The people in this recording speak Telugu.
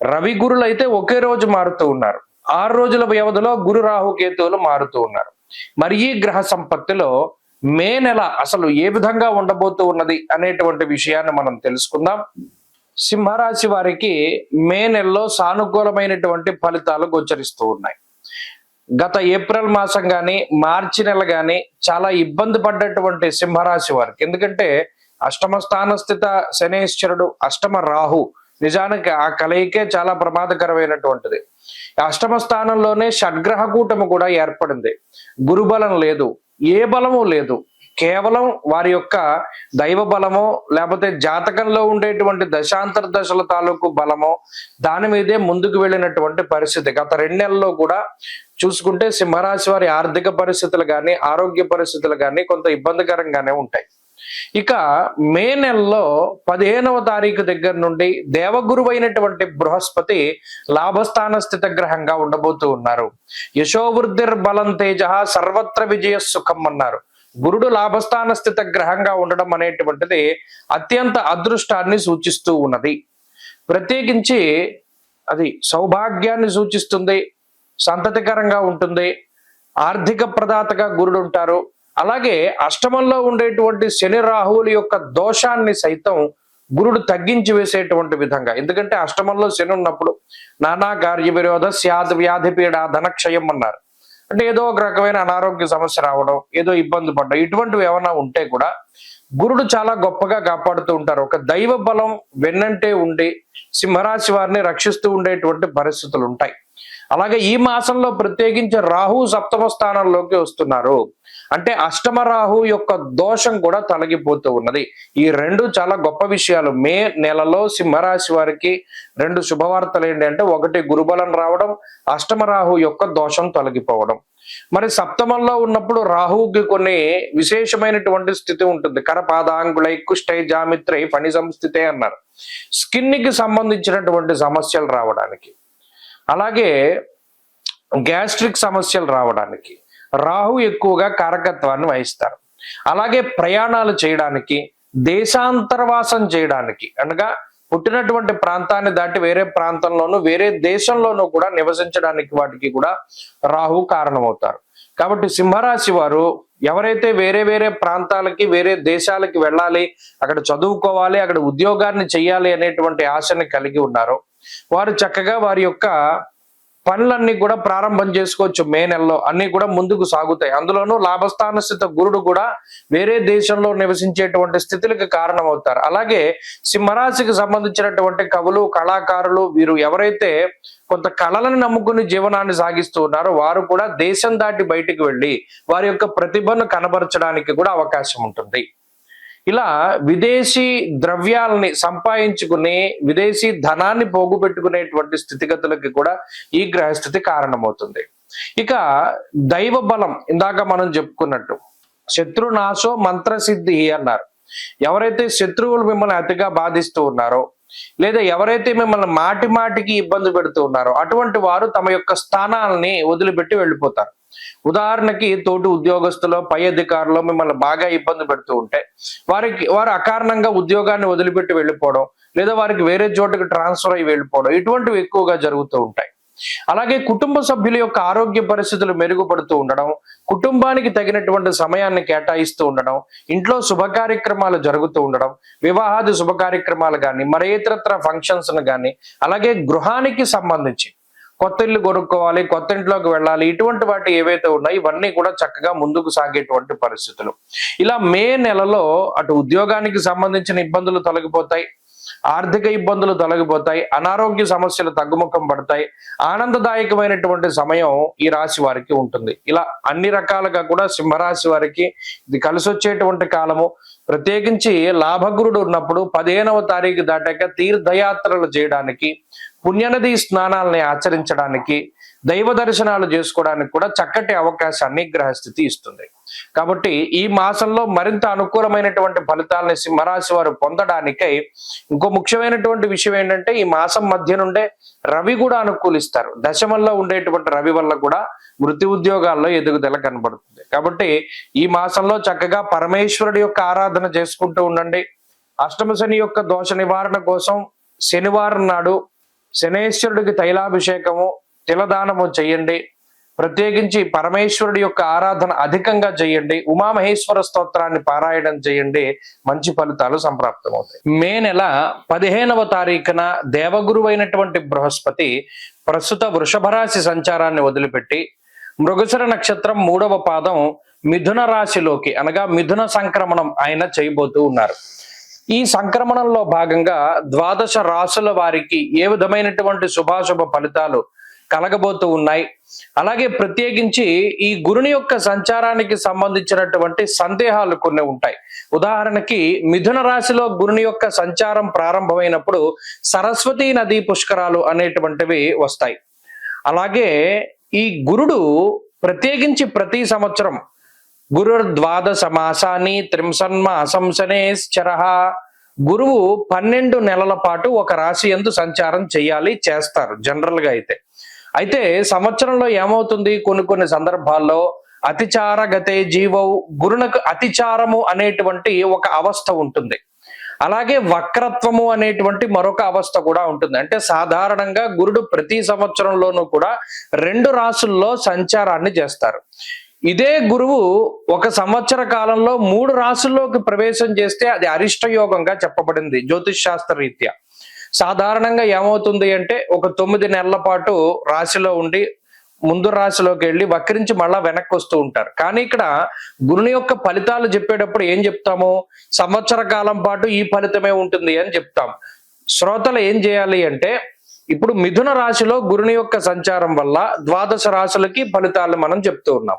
రవి గురులు అయితే ఒకే రోజు మారుతూ ఉన్నారు. ఆరు రోజుల వ్యవధిలో గురు రాహు కేతువులు మారుతూ ఉన్నారు. మరి ఈ గ్రహ సంపత్తిలో మే నెల అసలు ఏ విధంగా ఉండబోతూ ఉన్నది అనేటువంటి విషయాన్ని మనం తెలుసుకుందాం. సింహరాశి వారికి మే నెలలో సానుకూలమైనటువంటి ఫలితాలు గోచరిస్తూ ఉన్నాయి. గత ఏప్రిల్ మాసం కానీ మార్చి నెల కానీ చాలా ఇబ్బంది పడ్డటువంటి సింహరాశి వారికి. ఎందుకంటే అష్టమ స్థాన స్థిత శనేశ్వరుడు అష్టమ రాహు నిజానికి ఆ కలయికే చాలా ప్రమాదకరమైనటువంటిది. అష్టమ స్థానంలోనే షడ్గ్రహ కూటమి కూడా ఏర్పడింది. గురుబలం లేదు ఏ బలము లేదు. కేవలం వారి యొక్క దైవ బలమో లేకపోతే జాతకంలో ఉండేటువంటి దశాంతర దశల తాలూకు బలమో దాని మీదే ముందుకు వెళ్ళినటువంటి పరిస్థితి. గత రెండు నెలల్లో కూడా చూసుకుంటే సింహరాశి వారి ఆర్థిక పరిస్థితులు కానీ ఆరోగ్య పరిస్థితులు కానీ కొంత ఇబ్బందికరంగానే ఉంటాయి. ఇక మే నెలలో పదిహేనవ తారీఖు దగ్గర నుండి దేవగురువైనటువంటి బృహస్పతి లాభస్థాన స్థిత గ్రహంగా ఉండబోతూ ఉన్నారు. యశోవృద్ధిర్ బలం తేజ సర్వత్ర విజయ సుఖం అన్నారు. గురుడు లాభస్థాన స్థిత గ్రహంగా ఉండడం అనేటువంటిది అత్యంత అదృష్టాన్ని సూచిస్తూ ఉన్నది. ప్రత్యేకించి అది సౌభాగ్యాన్ని సూచిస్తుంది సంతతికరంగా ఉంటుంది ఆర్థిక ప్రదాతగా గురుడు ఉంటారు. అలాగే అష్టమంలో ఉండేటువంటి శని రాహువుల యొక్క దోషాన్ని సైతం గురుడు తగ్గించి వేసేటువంటి విధంగా. ఎందుకంటే అష్టమంలో శని ఉన్నప్పుడు నానా కార్య విరోధ స్యాద్ వ్యాధి పీడ ధనక్షయం అన్నారు. అంటే ఏదో ఒక రకమైన అనారోగ్య సమస్య రావడం ఏదో ఇబ్బంది పడడం ఇటువంటివి ఏమైనా ఉంటే కూడా గురుడు చాలా గొప్పగా కాపాడుతూ ఉంటారు. ఒక దైవ బలం వెన్నంటే ఉండి సింహరాశి వారిని రక్షిస్తూ ఉండేటువంటి పరిస్థితులు ఉంటాయి. అలాగే ఈ మాసంలో ప్రత్యేకించి రాహు సప్తమ స్థానంలోకి వస్తున్నారు. అంటే అష్టమరాహు యొక్క దోషం కూడా తొలగిపోతూ ఉన్నది. ఈ రెండు చాలా గొప్ప విషయాలు. మే నెలలో సింహరాశి వారికి రెండు శుభవార్తలు ఏంటంటే ఒకటి గురుబలం రావడం అష్టమరాహు యొక్క దోషం తొలగిపోవడం. మరి సప్తమంలో ఉన్నప్పుడు రాహువుకి కొన్ని విశేషమైనటువంటి స్థితి ఉంటుంది. కరపాదాంగులై కుష్టై జామిత్రై ఫణి సంస్థితే అన్నారు. స్కిన్కి సంబంధించినటువంటి సమస్యలు రావడానికి. అలాగే గ్యాస్ట్రిక్ సమస్యలు రావడానికి. రాహు ఎక్కువగా కారకత్వాన్ని వహిస్తారు. అలాగే ప్రయాణాలు చేయడానికి దేశాంతరవాసం చేయడానికి అనగా పుట్టినటువంటి ప్రాంతాన్ని దాటి వేరే ప్రాంతంలోనూ వేరే దేశంలోనూ కూడా నివసించడానికి వాటికి కూడా రాహు కారణమవుతారు. కాబట్టి సింహరాశి వారు ఎవరైతే వేరే వేరే ప్రాంతాలకి వేరే దేశాలకి వెళ్ళాలి అక్కడ చదువుకోవాలి అక్కడ ఉద్యోగాన్ని చేయాలి అనేటువంటి ఆశని కలిగి ఉన్నారో వారు చక్కగా వారి యొక్క పనులన్నీ కూడా ప్రారంభం చేసుకోవచ్చు మే నెలలో. అన్ని కూడా ముందుకు సాగుతాయి. అందులోనూ లాభస్థాన స్థిత గురుడు కూడా వేరే దేశంలో నివసించేటువంటి స్థితులకు కారణమవుతారు. అలాగే సింహరాశికి సంబంధించినటువంటి కవులు కళాకారులు వీరు ఎవరైతే కొంత కళలను నమ్ముకుని జీవనాన్ని సాగిస్తూ ఉన్నారో వారు కూడా దేశం దాటి బయటికి వెళ్ళి వారి యొక్క ప్రతిభను కనబరచడానికి కూడా అవకాశం ఉంటుంది. ఇలా విదేశీ ద్రవ్యాలని సంపాదించుకుని విదేశీ ధనాన్ని పోగుపెట్టుకునేటువంటి స్థితిగతులకి కూడా ఈ గ్రహస్థితి కారణమవుతుంది. ఇక దైవ బలం ఇందాక మనం చెప్పుకున్నట్టు. శత్రునాశో మంత్రసిద్ధి అన్నారు. ఎవరైతే శత్రువులు మిమ్మల్ని అతిగా బాధిస్తూ ఉన్నారో లేదా ఎవరైతే మిమ్మల్ని మాటి మాటికి ఇబ్బంది పెడుతూ ఉన్నారో అటువంటి వారు తమ యొక్క స్థానాలని వదిలిపెట్టి వెళ్ళిపోతారు. ఉదాహరణకి తోటి ఉద్యోగస్తులు పై అధికారులు మిమ్మల్ని బాగా ఇబ్బంది పెడుతూ ఉంటే వారికి వారు అకారణంగా ఉద్యోగాన్ని వదిలిపెట్టి వెళ్ళిపోవడం లేదా వారికి వేరే చోటుకి ట్రాన్స్ఫర్ అయ్యి వెళ్ళిపోవడం ఇటువంటివి ఎక్కువగా జరుగుతూ ఉంటాయి. అలాగే కుటుంబ సభ్యుల యొక్క ఆరోగ్య పరిస్థితులు మెరుగుపడుతూ ఉండడం కుటుంబానికి తగినటువంటి సమయాన్ని కేటాయిస్తూ ఉండడం ఇంట్లో శుభ కార్యక్రమాలు జరుగుతూ ఉండడం వివాహాది శుభ కార్యక్రమాలు కానీ మరే ఇతరత్ర ఫంక్షన్స్ కానీ అలాగే గృహానికి సంబంధించి కొత్త ఇల్లు కొనుక్కోవాలి కొత్త ఇంట్లోకి వెళ్ళాలి ఇటువంటి వాటి ఏవైతే ఉన్నాయో ఇవన్నీ కూడా చక్కగా ముందుకు సాగేటువంటి పరిస్థితులు. ఇలా మే నెలలో అటు ఉద్యోగానికి సంబంధించిన ఇబ్బందులు తొలగిపోతాయి ఆర్థిక ఇబ్బందులు తొలగిపోతాయి అనారోగ్య సమస్యలు తగ్గుముఖం పడతాయి ఆనందదాయకమైనటువంటి సమయం ఈ రాశి వారికి ఉంటుంది. ఇలా అన్ని రకాలుగా కూడా సింహరాశి వారికి ఇది కలిసి వచ్చేటువంటి కాలము. ప్రత్యేకించి లాభగురుడు ఉన్నప్పుడు పదిహేనవ తారీఖు దాటాక తీర్థయాత్రలు చేయడానికి పుణ్యనది స్నానాలని ఆచరించడానికి దైవ దర్శనాలు చేసుకోవడానికి కూడా చక్కటి అవకాశాన్ని గ్రహస్థితి ఇస్తుంది. కాబట్టి ఈ మాసంలో మరింత అనుకూలమైనటువంటి ఫలితాలని సింహరాశి వారు పొందడానికై ఇంకో ముఖ్యమైనటువంటి విషయం ఏంటంటే ఈ మాసం మధ్య నుండే రవి కూడా అనుకూలిస్తారు. దశమంలో ఉండేటువంటి రవి వల్ల కూడా వృత్తి ఉద్యోగాల్లో ఎదుగుదల కనబడుతుంది. కాబట్టి ఈ మాసంలో చక్కగా పరమేశ్వరుడి యొక్క ఆరాధన చేసుకుంటూ ఉండండి. అష్టమ శని యొక్క దోష నివారణ కోసం శనివారం నాడు శనేశ్వరుడికి తైలాభిషేకము తిలదానము చేయండి. ప్రత్యేకించి పరమేశ్వరుడి యొక్క ఆరాధన అధికంగా చేయండి. ఉమామహేశ్వర స్తోత్రాన్ని పారాయణం చేయండి. మంచి ఫలితాలు సంప్రాప్తమవుతాయి. మే నెల పదిహేనవ తారీఖున దేవగురువైనటువంటి బృహస్పతి ప్రస్తుత వృషభరాశి సంచారాన్ని వదిలిపెట్టి మృగశిర నక్షత్రం మూడవ పాదం మిథున రాశిలోకి అనగా మిథున సంక్రమణం ఆయన చేయబోతూ ఉన్నారు. ఈ సంక్రమణంలో భాగంగా ద్వాదశ రాసుల వారికి ఏ విధమైనటువంటి శుభాశుభ ఫలితాలు కలగబోతూ ఉన్నాయి? అలాగే ప్రత్యేకించి ఈ గురుని యొక్క సంచారానికి సంబంధించినటువంటి సందేహాలు కొన్ని ఉంటాయి. ఉదాహరణకి మిథున రాశిలో గురుని యొక్క సంచారం ప్రారంభమైనప్పుడు సరస్వతీ నదీ పుష్కరాలు అనేటువంటివి వస్తాయి. అలాగే ఈ గురుడు ప్రత్యేకించి ప్రతి సంవత్సరం గురుర్ద్వాదశ త్రింసన్మ త్రింసన్మాసంశనేశ్చర గురువు పన్నెండు నెలల పాటు ఒక రాశి ఎందు సంచారం చేయాలి చేస్తారు జనరల్గా అయితే. అయితే సంవత్సరంలో ఏమవుతుంది? కొన్ని కొన్ని సందర్భాల్లో అతిచార గతే జీవవు గురునకు అతిచారము అనేటువంటి ఒక అవస్థ ఉంటుంది. అలాగే వక్రత్వము అనేటువంటి మరొక అవస్థ కూడా ఉంటుంది. అంటే సాధారణంగా గురుడు ప్రతి సంవత్సరంలోనూ కూడా రెండు రాసుల్లో సంచారాన్ని చేస్తారు. ఇదే గురువు ఒక సంవత్సర కాలంలో మూడు రాసుల్లోకి ప్రవేశం చేస్తే అది అరిష్ట యోగంగా చెప్పబడింది జ్యోతిష్ శాస్త్ర రీత్యా. సాధారణంగా ఏమవుతుంది అంటే ఒక తొమ్మిది నెలల పాటు రాశిలో ఉండి ముందు రాశిలోకి వెళ్ళి వక్రించి మళ్ళా వెనక్కి వస్తూ ఉంటారు. కానీ ఇక్కడ గురుని యొక్క ఫలితాలు చెప్పేటప్పుడు ఏం చెప్తాము? సంవత్సర కాలం పాటు ఈ ఫలితమే ఉంటుంది అని చెప్తాం. శ్రోతలు ఏం చేయాలి అంటే ఇప్పుడు మిథున రాశిలో గురుని యొక్క సంచారం వల్ల ద్వాదశ రాశులకి ఫలితాలు మనం చెప్తూ ఉన్నాం.